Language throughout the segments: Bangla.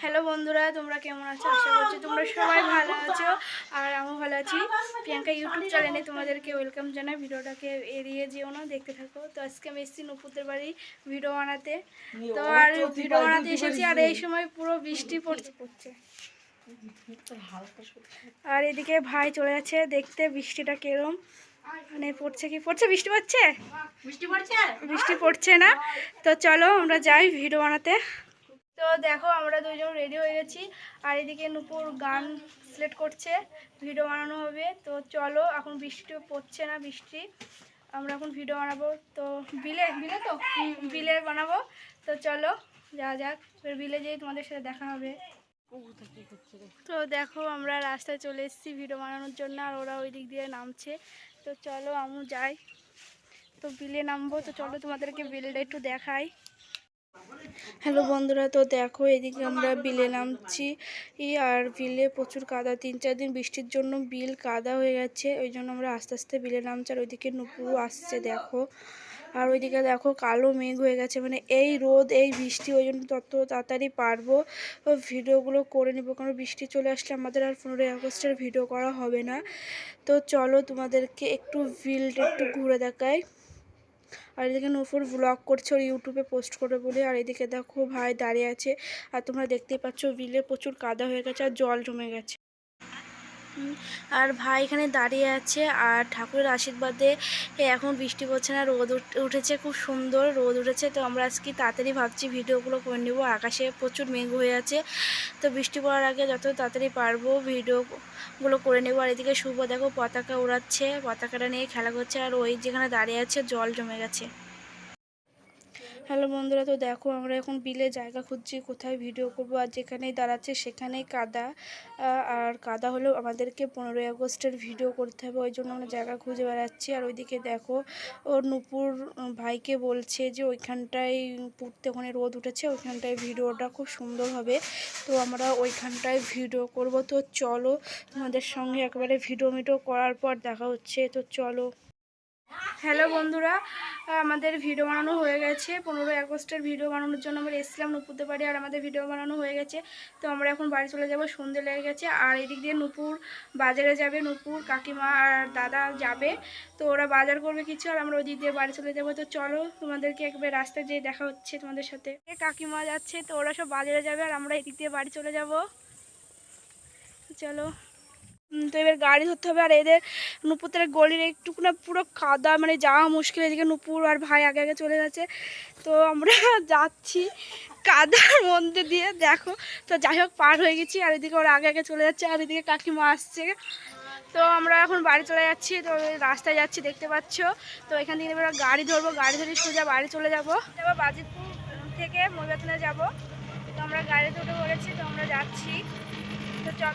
হ্যালো বন্ধুরা তোমরা কেমন আছো আশা করছি তোমরা সবাই ভালো আছো আর আমিও ভালো আছি প্রিয়াঙ্কা ইউটিউব চ্যানেলে তোমাদেরকে ওয়েলকাম জানাই ভিডিওটাকে এড়িয়ে যেও না দেখতে থাকো তো আজকে আমি এসেছি নুপুরদের বাড়ি ভিডিও বানাতে তো আর ভিডিও বানাতে এসেছি আর এই সময় পুরো বৃষ্টি পড়ছে পড়ছে আর এদিকে ভাই চলে যাচ্ছে দেখতে বৃষ্টিটা কেরম মানে পড়ছে কি পড়ছে বৃষ্টি পড়ছে বৃষ্টি পড়ছে বৃষ্টি পড়ছে না তো চলো আমরা যাই ভিডিও বানাতে তো দেখো আমরা দুজন রেডি হয়ে গেছি। আর এদিকে নুপুর গান সিলেক্ট করছে ভিডিও বানানো হবে। তো চলো এখন বৃষ্টি পড়ছে না বৃষ্টি। আমরা এখন ভিডিও বানাবো। তো বিলে বিলে তো? বিলে বানাবো। তো চলো যা যাক। বিলে যেয়ে তোমাদের সাথে দেখা হবে। তো দেখো আমরা রাস্তায় চলে এসেছি ভিডিও বানানোর জন্য আর ওরা ওই দিক দিয়ে নামছে। তো চলো আমি যাই। তো বিলে নামবো। তো চলো তোমাদেরকে বিলটা একটু দেখাই। হ্যালো বন্ধুরা, তো দেখো, এদিকে আমরা বিলে নামছি। আর বিলে প্রচুর কাদা, তিন চার দিন বৃষ্টির জন্য বিল কাদা হয়ে গেছে, ওই জন্য আমরা আস্তে আস্তে বিলে নামছি। আর ওইদিকে নুপুরও আসছে, দেখো। আর ওইদিকে দেখো, কালো মেঘ হয়ে গেছে মানে এই রোদ, এই বৃষ্টি, ওই জন্য তত তাড়াতাড়ি পারব। ভিডিওগুলো করে নেব, কারণ বৃষ্টি চলে আসলে আমাদের আর পনেরোই আগস্টের ভিডিও করা হবে না। তো চলো তোমাদেরকে একটু বিলটা একটু ঘুরে দেখাই। আর এদিকে নূপুর ব্লগ করছে, ওর ইউটিউবে পোস্ট করে বলে। আর এদিকে দেখো ভাই দাঁড়িয়ে আছে। আর তোমরা দেখতেই পাচ্ছ, বিলে প্রচুর কাদা হয়ে গেছে আর জল জমে গেছে। আর ভাই এখানে দাঁড়িয়ে আছে, আর ঠাকুরের আশীর্বাদে এখন বৃষ্টি পড়ছে না, রোদ উঠ- উঠেছে খুব সুন্দর, রোদ উঠেছে, তো আমরা আজকে তাড়াতাড়ি ভাবছি ভিডিওগুলো করে নেব, আকাশে প্রচুর মেঘ হয়ে আছে, তো বৃষ্টি পড়ার আগে যত তাড়াতাড়ি পারব ভিডিওগুলো করে নেব, আর এদিকে শুভ দেখো পতাকা উড়াচ্ছে, পতাকাটা নিয়ে খেলা করছে, আর ওই যেখানে দাঁড়িয়ে আছে জল জমে গেছে। হ্যালো বন্ধুরা, তো দেখো আমরা এখন বিলে জায়গা খুঁজছি, কোথায় ভিডিও করব আর যেখানেই দাঁড়াচ্ছে সেখানেই কাদা। আর কাদা হলেও আমাদেরকে পনেরোই আগস্টের ভিডিও করতে হবে, ওই জন্য আমরা জায়গা খুঁজে বেড়াচ্ছি। আর ওইদিকে দেখো ওর নুপুর ভাইকে বলছে যে ওইখানটায় পুড়তে ওখানে রোদ উঠেছে, ওইখানটায় ভিডিওটা খুব সুন্দর হবে। তো আমরা ওইখানটায় ভিডিও করব। তো চলো তোমাদের সঙ্গে একবারে ভিডিও মিডিও করার পর দেখা হচ্ছে। তো চলো। হ্যালো বন্ধুরা, আমাদের ভিডিও বানানো হয়ে গেছে। পনেরোই আগস্টের ভিডিও বানানোর জন্য আমরা এসেছিলাম নুপুরতে বাড়ি আর আমাদের ভিডিও বানানো হয়ে গেছে। তো আমরা এখন বাড়ি চলে যাব, সন্ধে লেগে গেছে। আর এদিক দিয়ে নুপুর বাজারে যাবে, নুপুর কাকিমা আর দাদা যাবে। তো ওরা বাজার করবে কিছু আর আমরা ওই দিক দিয়ে বাড়ি চলে যাব। তো চলো তোমাদেরকে একবার রাস্তায় যেয়ে দেখা হচ্ছে তোমাদের সাথে। কাকিমা যাচ্ছে, তো ওরা সব বাজারে যাবে আর আমরা এদিক দিয়ে বাড়ি চলে যাব। চলো। তো এবার গাড়ি ধরতে হবে আর এদের নুপুরের গলির একটু না পুরো কাদা মানে যাওয়া মুশকিল এদিকে নুপুর আর ভাই আগে আগে চলে গেছে। তো আমরা যাচ্ছি কাদার মধ্যে দিয়ে, দেখো। তো যাই হোক, পার হয়ে গেছি আর এদিকে ওরা আগে আগে চলে যাচ্ছে আর এদিকে কাকিমা আসছে। তো আমরা এখন বাড়ি চলে যাচ্ছি, তো রাস্তায় যাচ্ছি, দেখতে পাচ্ছ। তো এখান থেকে এবার গাড়ি ধরবো, গাড়ি ধরে সোজা বাড়ি চলে যাব। এবার বাজিতপুর থেকে মহিবাতনে যাব। তো আমরা গাড়িতে উঠে পড়েছি তো আমরা যাচ্ছি। তো চল।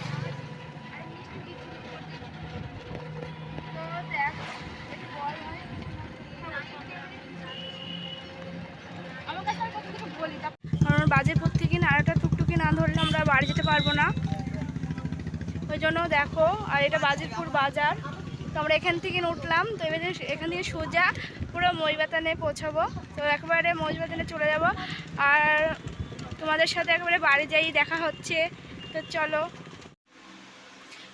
কারণ বাজেপুর থেকে না আরেকটা টুকটুকি না ধরলে আমরা বাড়ি যেতে পারব না। ওই জন্য দেখো, আর এটা বাজিতপুর বাজার। তো আমরা এখান থেকে উঠলাম, তো এবারে এখান থেকে সোজা পুরো মহিবাতানে পৌঁছাবো। তো একবারে মহিবাতানে চলে যাব। আর তোমাদের সাথে একবারে বাড়ি যাই, দেখা হচ্ছে। তো চলো।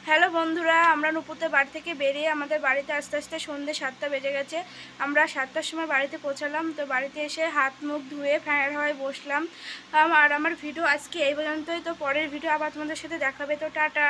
হ্যালো বন্ধুরা, আমরা নুপুরতে বাড়ি থেকে বেরিয়ে আমাদের বাড়িতে আস্তে আস্তে সন্ধ্যে সাতটা বেজে গেছে। আমরা সাতটার সময় বাড়িতে পৌঁছালাম, তো বাড়িতে এসে হাত মুখ ধুয়ে ফ্যানের হয়ে বসলাম। আর আমার ভিডিও আজকে এই পর্যন্তই, তো পরের ভিডিও আবার তোমাদের সাথে দেখাবে, তো টাটা।